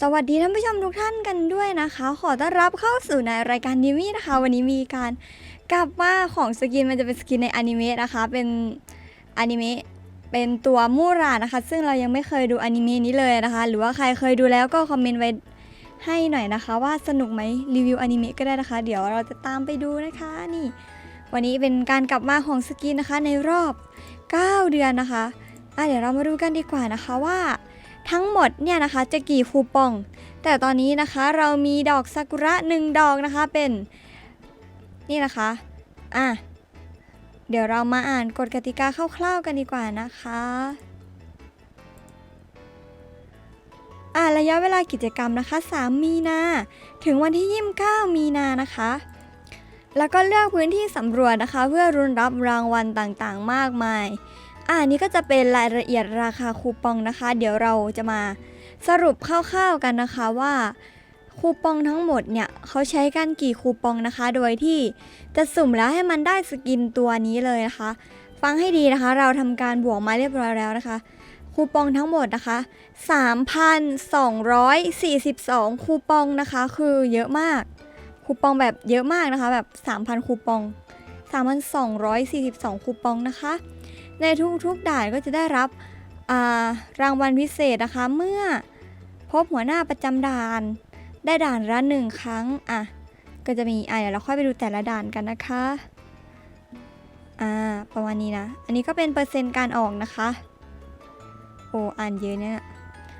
สวัสดีท่านผู้ชมทุกท่านกันด้วยนะคะ ขอต้อนรับเข้าสู่ในรายการนิวี่นะคะ วันนี้มีการกลับมาของสกินมันจะเป็นสกินในอนิเมะนะคะ เป็นอนิเมะเป็นตัวมูรานะคะ ซึ่งเรายังไม่เคยดูอนิเมะนี้เลยนะคะ หรือว่าใครเคยดูแล้วก็คอมเมนต์ไว้ให้หน่อยนะคะ ว่าสนุกไหมรีวิวอนิเมะก็ได้นะคะ เดี๋ยวเราจะตามไปดูนะคะนี่ วันนี้เป็นการกลับมาของสกินนะคะในรอบ 9 เดือนนะคะอะเดี๋ยวเรามาดูกันดีกว่านะคะว่า ทั้งหมดเนี่ยนะคะจะกี่คูปอง แต่ตอนนี้นะคะเรามีดอกซากุระหนึ่งดอกนะคะเป็นนี่นะคะอะเดี๋ยวเรามาอ่านกฎกติกาคร่าวๆกันดีกว่านะคะอะระยะเวลากิจกรรมนะคะ 3 มีนา ถึงวันที่ 29 มีนานะคะ แล้วก็เลือกพื้นที่สำรวจนะคะ เพื่อรุนรับรางวัลต่างๆ มากมาย อ่านี่ก็จะเป็นรายละเอียดราคาคูปองนะคะ เดี๋ยวเราจะมาสรุปคร่าวๆกันนะคะว่าคูปองทั้งหมดเนี่ยเขาใช้กันกี่คูปองนะคะ โดยที่จะสุ่มแล้วให้มันได้สกินตัวนี้เลยนะคะ ฟังให้ดีนะคะ เราทำการบวกมาเรียบร้อยแล้วนะคะ คูปองทั้งหมดนะคะ 3,242 คูปองนะคะ คือเยอะมาก คูปองแบบเยอะมากนะคะ แบบ 3,000 คูปอง 3,242 คูปองนะคะ ในทุกๆด่านก็จะได้รับารางวัลพิเศษนะคะเมื่อพบหัวหน้าประจำด่าน ได้ด่านละหนึ่งครั้งอะก็จะมีอะเดี๋ยวเราค่อยไปดูแต่ละด่านกันนะคะอ่าประมาณนี้นะ อันนี้ก็เป็นเปอร์เซ็นต์การออกนะคะ โอ้อ่านเยอะเนี่ย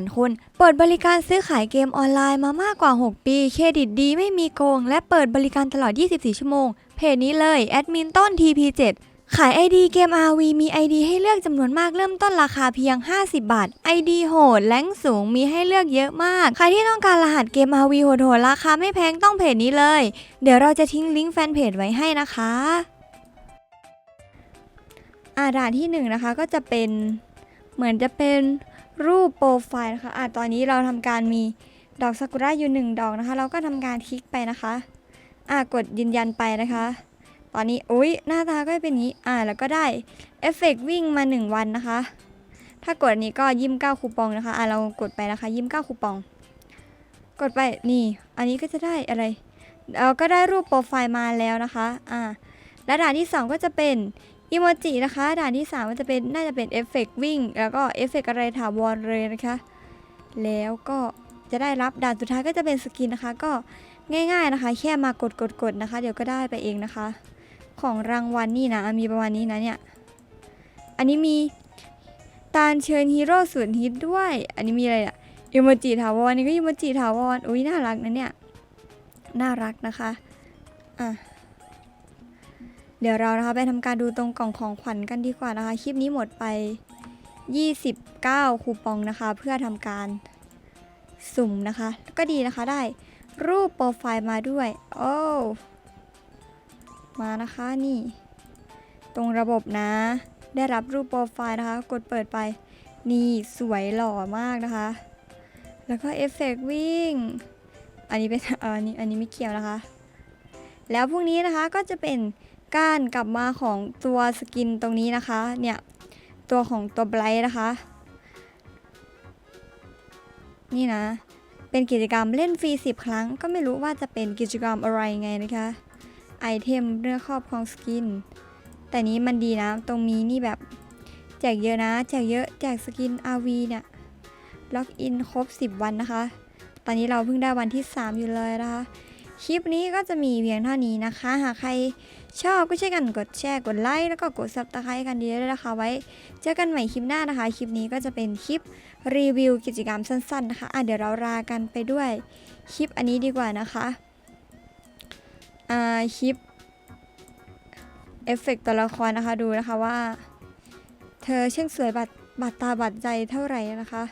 นคนเปิดบริการซื้อขายเกมออนไลน์มามากกว่า 6 ปี เครดิตดีไม่มีโกง และเปิดบริการตลอด 24 ชั่วโมง เพจนี้เลย แอดมินต้น TP7 ขาย ID เกม RV มี ID ให้เลือกจำนวนมากเริ่มต้นราคาเพียง 50 บาท ID โหดแรงสูงมีให้เลือกเยอะมาก ใครที่ต้องการรหัสเกม RV โหดๆราคาไม่แพงต้องเพจนี้เลย เดี๋ยวเราจะทิ้งลิงก์แฟนเพจไว้ให้นะคะอาด่านที่หนึ่งนะคะก็จะเป็น เหมือนจะเป็นรูปโปรไฟล์นะคะอ่าตอนนี้เราทำการมีดอกซากุระอยู่หนึ่งดอกนะคะ เราก็ทำการคลิกไปนะคะ อ่ากดยืนยันไปนะคะ ตอนนี้อุ้ยหน้าตาก็เป็นนี้ อ่าแล้วก็ได้เอฟเฟกต์วิ่งมา 1 วันนะคะ ถ้ากดอันนี้ก็ยิ้ม9คูปองนะคะ อ่าเรากดไปนะคะ ยิ้ม9คูปอง กดไปนี่ อันนี้ก็จะได้อะไรเราก็ได้รูปโปรไฟล์มาแล้วนะคะ อ่าและด่านที่สองก็จะเป็น อีโมจินะคะ ด่านที่3ก็จะเป็นน่าจะเป็นเอฟเฟกต์วิ่ง แล้วก็เอฟเฟกต์อะไรถาวรเลยนะคะ แล้วก็จะได้รับด่านสุดท้ายก็จะเป็นสกินนะคะ ก็ง่ายๆนะคะ แค่มากดกดกดนะคะ เดี๋ยวก็ได้ไปเองนะคะ ของรางวัลนี่นะมีประมาณนี้นะเนี่ยอันนี้มีตาลเชิญฮีโร่ส่วนฮิตด้วย อันนี้มีอะไรอะอีโมจิถาวรนี่ก็อีโมจิถาวรอุ้ยน่ารักนะเนี่ยน่ารักนะคะอะ เดี๋ยวเรานะคะไปทำการดูตรงกล่องของขวัญกันดีกว่านะคะ คลิปนี้หมดไป 29 คูปองนะคะ เพื่อทำการสุ่มนะคะ ก็ดีนะคะได้รูปโปรไฟล์มาด้วย โอ้ มานะคะนี่ ตรงระบบนะ ได้รับรูปโปรไฟล์นะคะ กดเปิดไป นี่สวยหล่อมากนะคะ แล้วก็เอฟเฟกต์วิ่ง อันนี้เป็นอออันนี้อันนี้ไม่เกี่ยวนะคะ แล้วพรุ่งนี้นะคะก็จะเป็น การกลับมาของตัวสกินตรงนี้นะคะ เนี่ยตัวของตัวไบรท์นะคะ นี่นะ เป็นกิจกรรมเล่นฟรี 10 ครั้ง ก็ไม่รู้ว่าจะเป็นกิจกรรมอะไรไงนะคะไอเทมเรื่องครอบครองสกิน แต่นี้มันดีนะ ตรงนี้นี่แบบแจกเยอะนะ แจกเยอะแจกสกิน RV เนี่ยล็อกอินครบ 10 วันนะคะ ตอนนี้เราเพิ่งได้วันที่ 3 อยู่เลยนะคะ คลิปนี้ก็จะมีเพียงเท่านี้นะคะ หากใครชอบก็ช่วยกันกดแชร์กดไลค์แล้วก็กดซับสไครต์กันดีด้วยนะคะ ไว้เจอกันใหม่คลิปหน้านะคะ คลิปนี้ก็จะเป็นคลิปรีวิวกิจกรรมสั้นๆนะคะอะเดี๋ยวเราลากันไปด้วยคลิปอันนี้ดีกว่านะคะอ่าคลิปเอฟเฟกต์ตัวละครนะคะดูนะคะว่า เธอเช่างสวยบาดบาดตาบาดใจเท่าไหร่นะคะ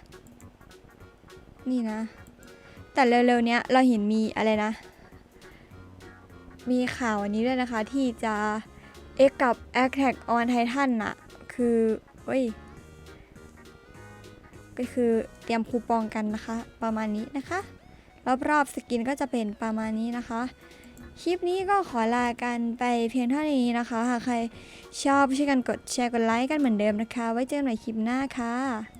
นี่นะ แต่เร็วๆเนี้ยเราเห็นมีอะไรนะ มีข่าวอันนี้ด้วยนะคะที่จะเอ็กกับ Attack on Titan น่ะคือเว้ย ก็คือเตรียมคูปองกันนะคะ ประมาณนี้นะคะ รอบๆสกินก็จะเป็นประมาณนี้นะคะ คลิปนี้ก็ขอลากันไปเพียงเท่านี้นะคะ หากใครชอบช่วยกันกดแชร์กดไลค์กันเหมือนเดิมนะคะ ไว้เจอกันใหม่คลิปหน้าค่ะ